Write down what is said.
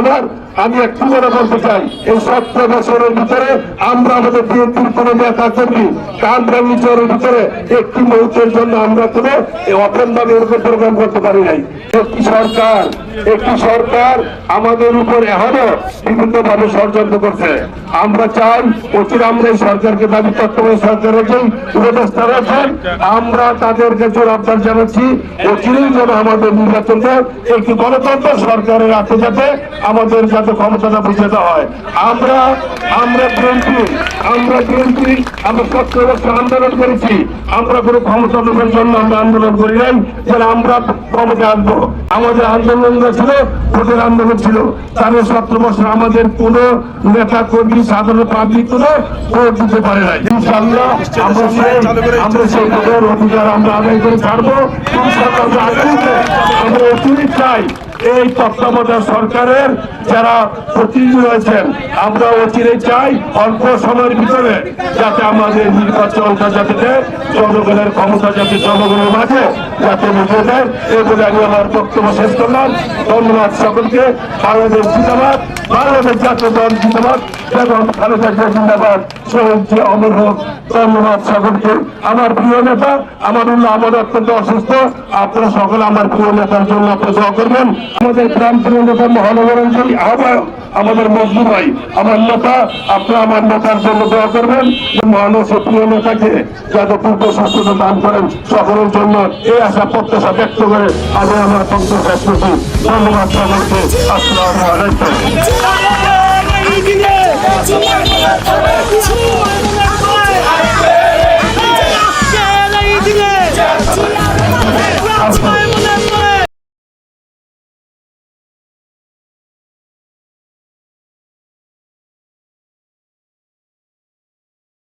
আমার আমি একটু করে বলতে চাই। এই সতেরো বছরের ভিতরে আমরা আমাদের বিএনপির কোন নেতা কর্মী কামরা নিচরের ভিতরে একটি মুহূর্তের জন্য আমরা কোনো অপেন ভাবে প্রোগ্রাম করতে পারি নাই। একটি সরকার একটি সরকার আমাদের উপর এখনও বিভিন্ন ভাবে ষড়যন্ত্র করছে। আমরা চাই অচির আমরা এই সরকারকে দাবি বর্তমান সরকারের যে উপদেষ্টা রয়েছেন। আমরা তাদেরকে জোরাবদার জানাচ্ছি অচিরেই যেন আমাদের নির্বাচনটা একটি গণতন্ত্র সরকারের হাতে যাতে আমাদের যাতে ক্ষমতাটা বুঝে হয়। আমরা আমরা বিএনপি আমরা বিএনপি আমরা সত্তর বছর আন্দোলন করেছি। আমরা কোনো ক্ষমতা জন্য আমরা আন্দোলন করি নাই, যেন আমরা ক্ষমতা আনব আমাদের আন্দোলনটা ছিল ভোটের আন্দোলন ছিল। তাহলে সত্তর বছর আমাদের কোন নেতা কর্মী সাধারণ পাবলিক কোন ভোট দিতে পারে নাই। ইনশাল্লাহ আমরা অধিকার আমরা আদায় করে ছাড়বো। আমরা চাই এই তত্ত্বাবধায়ক সরকারের যারা প্রতিনিধি রয়েছেন আমরা অচিরে চাই অল্প সময়ের ভিতরে যাতে আমাদের নির্বাচনটা যাতে জনগণের ক্ষমতা যাতে জনগণের মাঝে যাতে বুঝে দেয় এই বলে আমি আমার বক্তব্য শেষ করলাম। ধন্যবাদ সকলকে। বাংলাদেশ জিন্দাবাদ। বাংলাদেশ জাতীয় দল জিন্দাবাদ। এবং খালেদা জিয়া জিন্দাবাদ। শহীদ জিয়া অমর হোক। ধন্যবাদ সকলকে। আমার প্রিয় নেতা, আমার উল্লাহ আমার অত্যন্ত অসুস্থ। আপনারা সকলে আমার প্রিয় নেতার জন্য আপনারা দোয়া করবেন। আমাদের গ্রাম প্রিয় নেতা মহানগরঞ্চল আহ্বায়ক, আমাদের মজদুর ভাই, আমার নেতা, আপনারা আমার নেতার জন্য দোয়া করবেন। সে প্রিয় নেতাকে যাতে পূর্ব স্বাস্থ্য দান করেন সকলের জন্য। এই আশা, প্রত্যাশা ব্যক্ত করে আমি আমার বক্তব্য শেষ করছি। ধন্যবাদ সকলকে। আসসালামু আলাইকুম।